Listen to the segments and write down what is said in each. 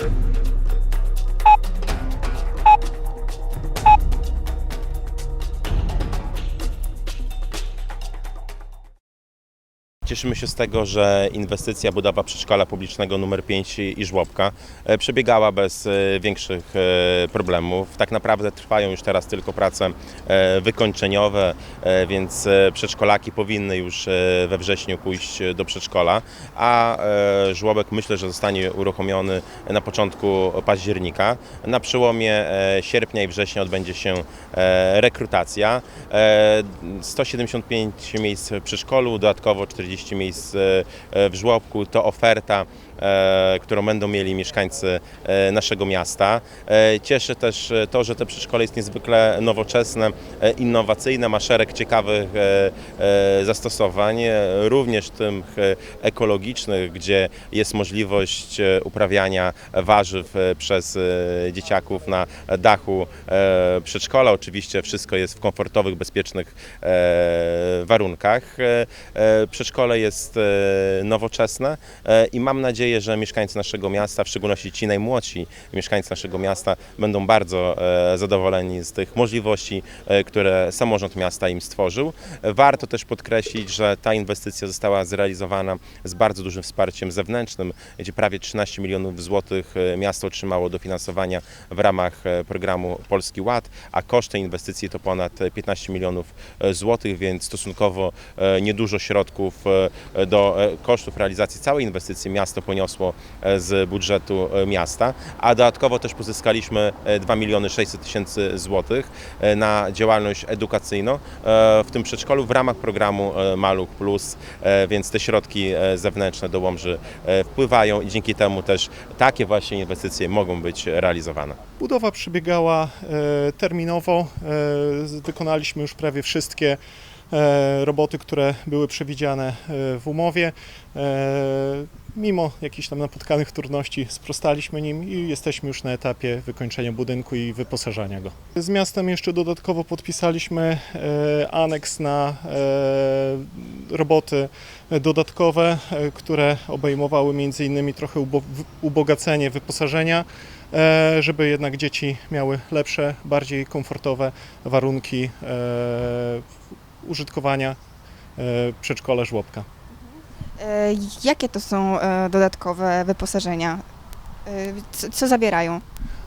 Thank you. Cieszymy się z tego, że inwestycja budowa przedszkola publicznego nr 5 i żłobka e, przebiegała bez e, większych e, problemów. Tak naprawdę trwają już teraz tylko prace wykończeniowe, więc przedszkolaki powinny już we wrześniu pójść do przedszkola, a żłobek myślę, że zostanie uruchomiony na początku października. Na przełomie sierpnia i września odbędzie się rekrutacja. E, 175 miejsc w przedszkolu, dodatkowo 40 miejsc e, w żłobku. To oferta, e, którą będą mieli mieszkańcy e, naszego miasta. E, Cieszy też e, to, że to przedszkole jest niezwykle nowoczesne, e, innowacyjne, ma szereg ciekawych e, e, zastosowań, e, również tych e, ekologicznych, gdzie jest możliwość e, uprawiania warzyw e, przez e, dzieciaków na dachu e, przedszkola. Oczywiście wszystko jest w komfortowych, bezpiecznych e, warunkach. E, e, Przedszkole jest e, nowoczesne e, i mam nadzieję, że mieszkańcy naszego miasta, w szczególności ci najmłodsi mieszkańcy naszego miasta, będą bardzo e, zadowoleni z tych możliwości, e, które samorząd miasta im stworzył. Warto też podkreślić, że ta inwestycja została zrealizowana z bardzo dużym wsparciem zewnętrznym, gdzie prawie 13 milionów złotych e, miasto otrzymało dofinansowania w ramach programu Polski Ład, a koszt tej inwestycji to ponad e, 15 milionów złotych, więc stosunkowo niedużo środków do kosztów realizacji całej inwestycji miasto poniosło e, z budżetu e, miasta, a dodatkowo też pozyskaliśmy e, 2 miliony 600 tysięcy złotych e, na działalność edukacyjną e, w tym przedszkolu w ramach programu e, Maluch Plus, e, więc te środki e, zewnętrzne do Łomży e, wpływają i dzięki temu też takie właśnie inwestycje mogą być realizowane. Budowa przebiegała e, terminowo. E, Wykonaliśmy już prawie wszystkie e, roboty, które były przewidziane e, w umowie. E, Mimo jakichś tam napotkanych trudności sprostaliśmy nim i jesteśmy już na etapie wykończenia budynku i wyposażania go. Z miastem jeszcze dodatkowo podpisaliśmy e, aneks na e, roboty dodatkowe, e, które obejmowały m.in. trochę ubogacenie wyposażenia, e, żeby jednak dzieci miały lepsze, bardziej komfortowe warunki e, użytkowania e, przedszkola żłobka. E, Jakie to są e, dodatkowe wyposażenia? Co, co zabierają?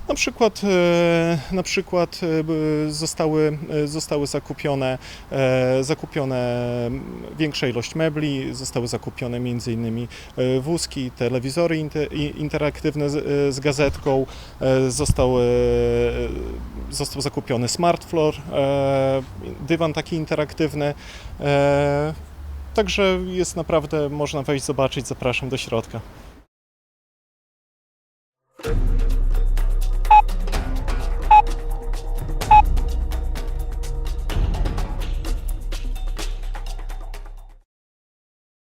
Na przykład, e, na przykład e, zostały, e, zostały zakupione, zakupione większa ilość mebli, zostały zakupione m.in. wózki, telewizory interaktywne z, gazetką, e, został, zakupiony smart floor, dywan taki interaktywny. Także jest naprawdę, można wejść, zobaczyć, zapraszam do środka.